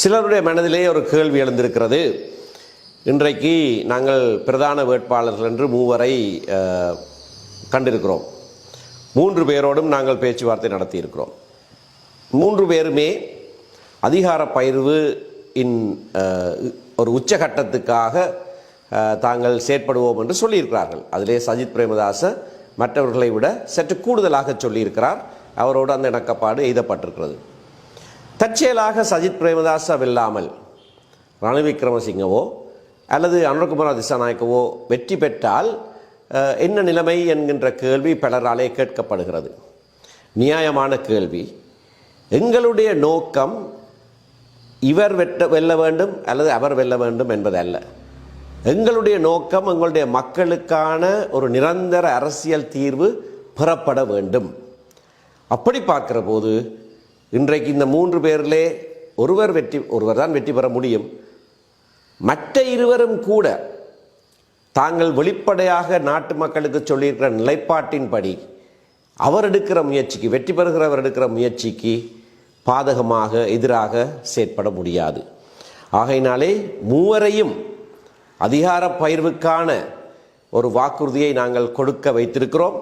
சிலருடைய மனதிலே ஒரு கேள்வி எழுந்திருக்கிறது. இன்றைக்கு நாங்கள் பிரதான வேட்பாளர்கள் என்று மூவரை கண்டிருக்கிறோம். மூன்று பேரோடும் நாங்கள் பேச்சுவார்த்தை நடத்தியிருக்கிறோம். மூன்று பேருமே அதிகார பயிர்வு இன் ஒரு உச்சகட்டத்துக்காக தாங்கள் செயற்படுவோம் என்று சொல்லியிருக்கிறார்கள். அதிலே சஜித் பிரேமதாச மற்றவர்களை விட சற்று கூடுதலாக சொல்லியிருக்கிறார். அவரோடு அந்த இணக்கப்பாடு எய்தப்பட்டிருக்கிறது. தற்செயலாக சஜித் பிரேமதாச வெல்லாமல் ரணி விக்ரமசிங்கவோ அல்லது அனுரகுமார் திசாநாயக்கவோ வெற்றி பெற்றால் என்ன நிலைமை என்கின்ற கேள்வி பலராலே கேட்கப்படுகிறது. நியாயமான கேள்வி. எங்களுடைய நோக்கம் இவர் வெட்ட வெல்ல வேண்டும் அல்லது அவர் வெல்ல வேண்டும் என்பதல்ல. எங்களுடைய நோக்கம் எங்களுடைய மக்களுக்கான ஒரு நிரந்தர அரசியல் தீர்வு பெறப்பட வேண்டும். அப்படி பார்க்குற போது இன்றைக்கு இந்த மூன்று பேரிலே ஒருவர் வெற்றி ஒருவர் தான் வெற்றி பெற முடியும். மற்ற இருவரும் கூட தாங்கள் வெளிப்படையாக நாட்டு மக்களுக்கு சொல்லியிருக்கிற நிலைப்பாட்டின்படி அவர் எடுக்கிற முயற்சிக்கு வெற்றி பெறுகிறவர் எடுக்கிற முயற்சிக்கு பாதகமாக எதிராக செயற்பட முடியாது. ஆகையினாலே மூவரையும் அதிகார பயிர்வுக்கான ஒரு வாக்குறுதியை நாங்கள் கொடுக்க வைத்திருக்கிறோம்.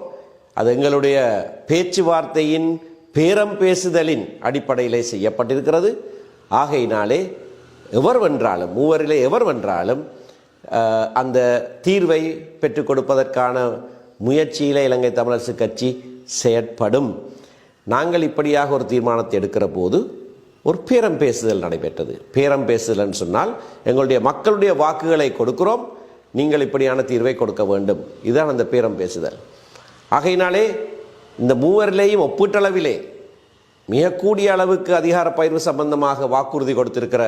அது எங்களுடைய பேச்சுவார்த்தையின் பேரம் பேசுதலின் அடிப்படையிலே செய்யப்பட்டிருக்கிறது. ஆகையினாலே எவர் வென்றாலும் மூவரிலே எவர் வென்றாலும் அந்த தீர்வை பெற்றுக் கொடுப்பதற்கான முயற்சியில் இலங்கை தமிழரசு கட்சி செயற்படும். நாங்கள் இப்படியாக ஒரு தீர்மானத்தை எடுக்கிற போது ஒரு பேரம் பேசுதல் நடைபெற்றது. பேரம் பேசுதல்னு சொன்னால் எங்களுடைய மக்களுடைய வாக்குகளை கொடுக்கிறோம் நீங்கள் இப்படியான தீர்வை கொடுக்க வேண்டும். இதுதான் அந்த பேரம் பேசுதல். ஆகையினாலே இந்த மூவரிலேயும் ஒப்பீட்டளவிலே மிகக்கூடிய அளவுக்கு அதிகார பயிர்வு சம்பந்தமாக வாக்குறுதி கொடுத்திருக்கிற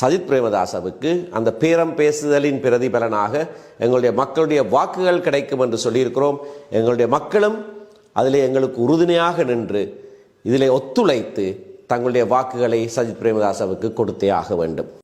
சஜித் பிரேமதாசவுக்கு அந்த பேரம் பேசுதலின் பிரதிபலனாக எங்களுடைய மக்களுடைய வாக்குகள் கிடைக்கும் என்று சொல்லியிருக்கிறோம். எங்களுடைய மக்களும் அதில் எங்களுக்கு உறுதுணையாக நின்று இதில் ஒத்துழைத்து தங்களுடைய வாக்குகளை சஜித் பிரேமதாசவுக்கு கொடுத்தே ஆக வேண்டும்.